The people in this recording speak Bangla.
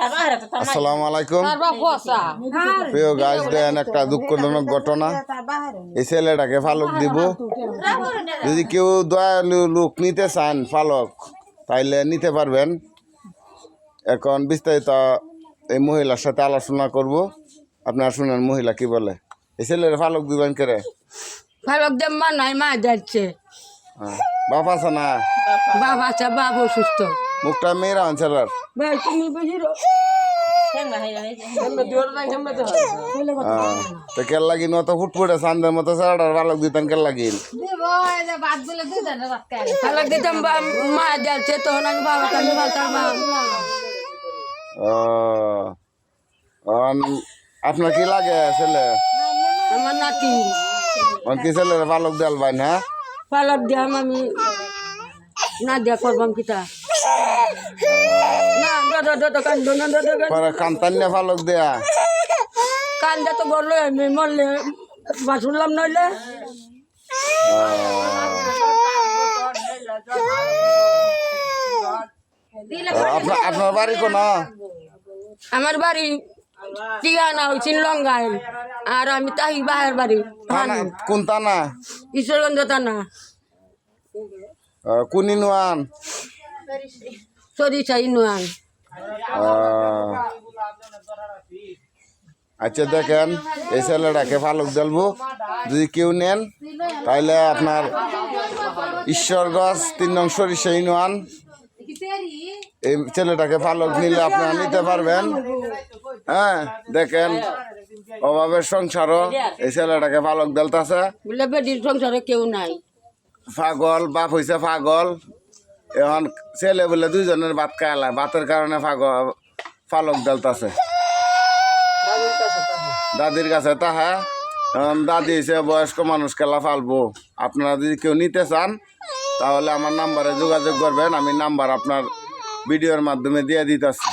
আসসালামু আলাইকুম। প্রিয় গাছ দেন একটা দুঃখজনক ঘটনা। এই ছেলেটাকে ফালক দিব। যদি কেউ দয়ালু লোক নিতে চান ফালক তাইলে নিতে পারবেন। এখন বিস্তারিত এই মহিলার সাথে আলোচনা করব। আপনার শুনেন মহিলা কি বলে। এই ছেলের ফালক দিবেন কেরে ফালক দেব মা নাই মা যাচ্ছে। হ্যাঁ। বাপ আছে না? বাবা আছে বাপ অসুস্থ। মুখটা মেয়েরা ছেলের ভাই তুমি বেশি তো কেল লাগি নত ফুটফুটে চান্দের মতো ছেলেটার ফালক দিতেন কেল লাগিন ফালক দিতাম মা যাচ্ছে তখন আমি বাবা কাছে বাতার মা। ও অন- আপনার কি লাগে ছেলে? আমার নাতি। কি ছেলের ফালক দেল ভাই না ফালক দিয়াম আমি না দিয়া করবাম কিতা? না দাদা দাদা কান্দ না দাদা কান্দ পরে কান্তান্য ফালক দেয়া। কান্দা তো বলল আমি মরলে বাসুনলাম নইলে। আপনার বাড়ি কোন? আমার বাড়ি হয়েছিল আর আমি তাহি বাহের বাড়ি কোন থানা? ঈশ্বরগঞ্জ ও, কোন ইনুয়ান সরিষা ইনুয়ান। আচ্ছা দেখেন এই ছেলেটাকে ফালক দেলবো যদি কেউ নেন তাহলে আপনার ঈশ্বরগঞ্জ তিন নং সরিষা ইউনিয়ন এই ছেলেটাকে ফালক নিলে আপনারা নিতে পারবেন। হ্যাঁ দেখেন অভাবের সংসারও এই ছেলেটাকে ফালক দেলতাছে। সংসারে কেউ নাই। পাগল বাপ হইছে পাগল। এখন ছেলে বলে দুইজনের ভাত খাইলা ভাতের কারণে ফাগ ফালক দেলতাছে। দাদির কাছে তাহা এখন দাদি সে বয়স্ক মানুষ খেলা ফালবো। আপনারা যদি কেউ নিতে চান, তাহলে আমার নাম্বারে যোগাযোগ করবেন। আমি নাম্বার আপনার ভিডিওর মাধ্যমে দিয়ে দিতেছি।